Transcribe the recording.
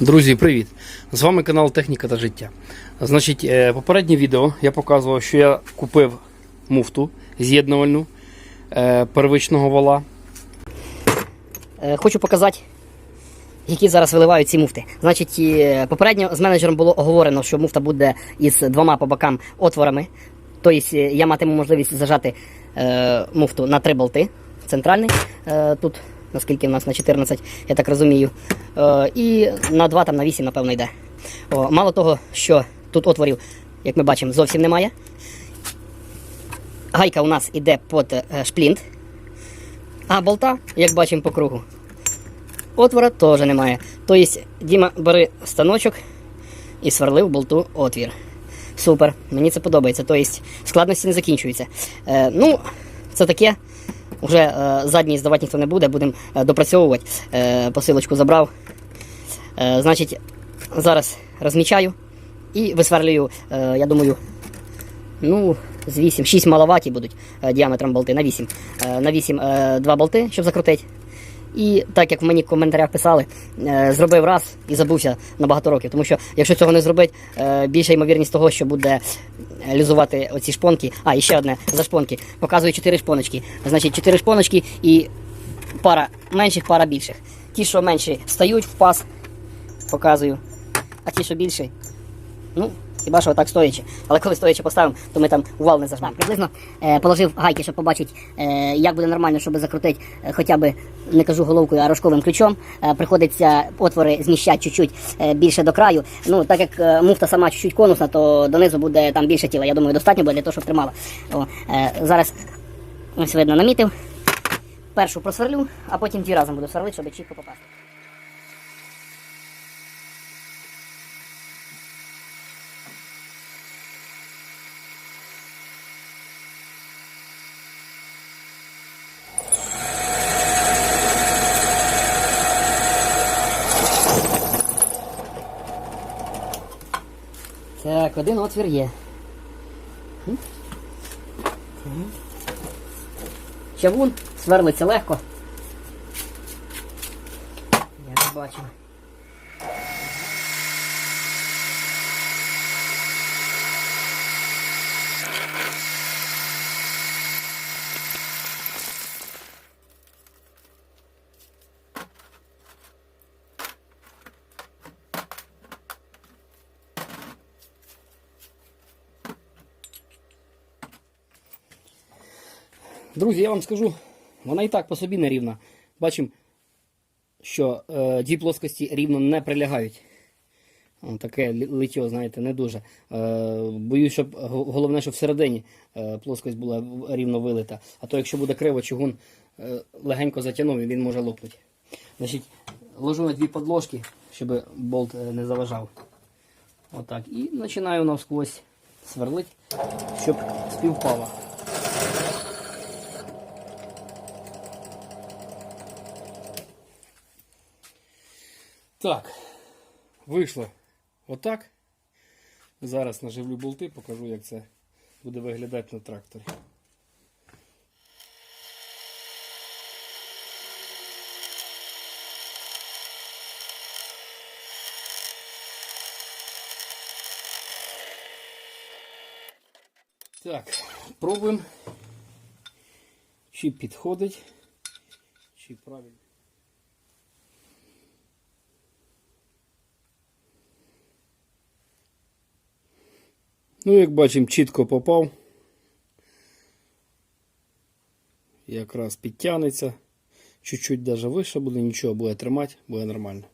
Друзі, привіт! З вами канал Техніка та життя. Значить, е, попереднє відео я показував, що я купив муфту з'єднувальну е, первичного вала. Е, Хочу показати, які зараз виливають ці муфти. Значить, попередньо з менеджером було оговорено, що муфта буде із двома по бокам отворами. Тобто я матиму можливість зажати муфту на три болти. Центральний тут, наскільки в нас на 14, я так розумію. Е, і на 2, там на 8, напевно, йде. Мало того, що тут отворів, як ми бачимо, зовсім немає. Гайка у нас іде під е, шплінт. А болта, як бачимо по кругу, отвора теж немає. Тобто, Діма, бери станочок і сверлив болту отвір. Супер, мені це подобається. Тобто складності не закінчуються. Е, ну, це таке. Вже е, задній здавати ніхто не буде, будемо е, допрацьовувати. Е, посилочку забрав. Значить, зараз розмічаю і висверлюю, я думаю, Ну, з 8, 6 маловаті будуть діаметром болти на 8. Е, на 8 е, два болти, щоб закрутити. І так як мені в коментарях писали, е, зробив раз і забувся на багато років. Тому що якщо цього не зробити, е, більша ймовірність того, що буде е, лізувати оці шпонки. А, і ще одне за шпонки. Показую 4 шпоночки. Значить, 4 шпоночки і пара менших, пара більших. Ті, що менші, стають в паз, показую. А ті, що більші, Ну, хіба що так стоячи. Але коли стоячи поставимо, то ми там увал не зажмемо. Приблизно е, положив гайки, щоб побачити, е, як буде нормально, щоб закрутити е, хоча б, не кажу головкою, а рожковим ключом. Е, приходиться отвори зміщати чуть-чуть е, більше до краю. Ну, так як е, муфта сама чуть-чуть конусна, то донизу буде там більше тіла. Я думаю, достатньо буде для того, щоб тримала. О, е, зараз ось видно намітив. Першу просверлю, а потім дві разом буду сверлити, щоб чітко попасти. Так, один отвір є. Чавун сверлиться легко. Я не бачу. Друзі, я вам скажу, вона і так по собі нерівна. Бачимо, що е, дві плоскості рівно не прилягають. О, таке лиття, знаєте, не дуже. Е, боюсь, щоб головне, щоб всередині е, плоскость була рівно вилита. А то якщо буде криво, чугун е, легенько затягнув, і він може лопнути. Значить, ложу на дві подложки, щоб болт е, не заважав. Отак. І починаю навсквозь сверлить, щоб співпало. Так, вийшло отак. Зараз наживлю болти, покажу, як це буде виглядати на тракторі. Так, пробуємо, чи підходить, чи правильно. Ну, як бачимо, чітко попав. Якраз підтягнеться. Чуть-чуть даже вище буде, нічого буде тримати, буде нормально.